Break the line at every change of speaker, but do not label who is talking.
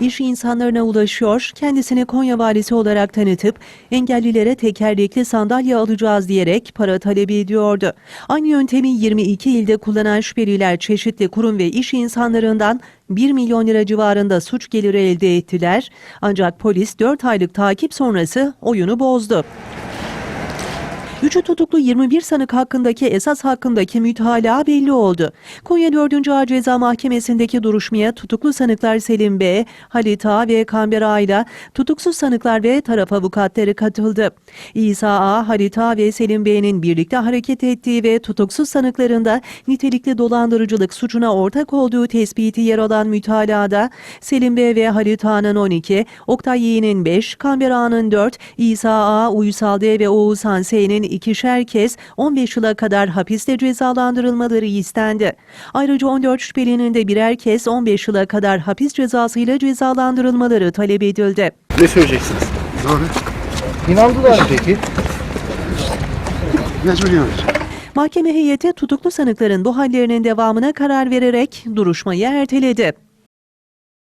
İş insanlarına ulaşıyor, kendisini Konya valisi olarak tanıtıp engellilere tekerlekli sandalye alacağız diyerek para talebi ediyordu. Aynı yöntemi 22 ilde kullanan şüpheliler çeşitli kurum ve iş insanlarından 1 milyon lira civarında suç geliri elde ettiler. Ancak polis 4 aylık takip sonrası oyunu bozdu. Üçü tutuklu 21 sanık hakkındaki esas hakkındaki mütalaa belli oldu. Konya 4. Ağır Ceza Mahkemesi'ndeki duruşmaya tutuklu sanıklar Selim B, Halit A ve Kamber A ile tutuksuz sanıklar ve taraf avukatları katıldı. İsa A, Halit A ve Selim B'nin birlikte hareket ettiği ve tutuksuz sanıklarında nitelikli dolandırıcılık suçuna ortak olduğu tespiti yer alan mütalada Selim B ve Halit A'nın 12, Oktay Yiğit'in 5, Kamber A'nın 4, İsa A, Uysal D ve Oğuzhan S'nin ikişer kez 15 yıla kadar hapiste cezalandırılmaları istendi. Ayrıca 14 şüphelinin de birer kez 15 yıla kadar hapis cezasıyla cezalandırılmaları talep edildi.
Ne söyleyeceksiniz?
Doğru.
İnandılar peki?
Mecburiyoruz.
Mahkeme heyeti tutuklu sanıkların bu hallerinin devamına karar vererek duruşmayı erteledi.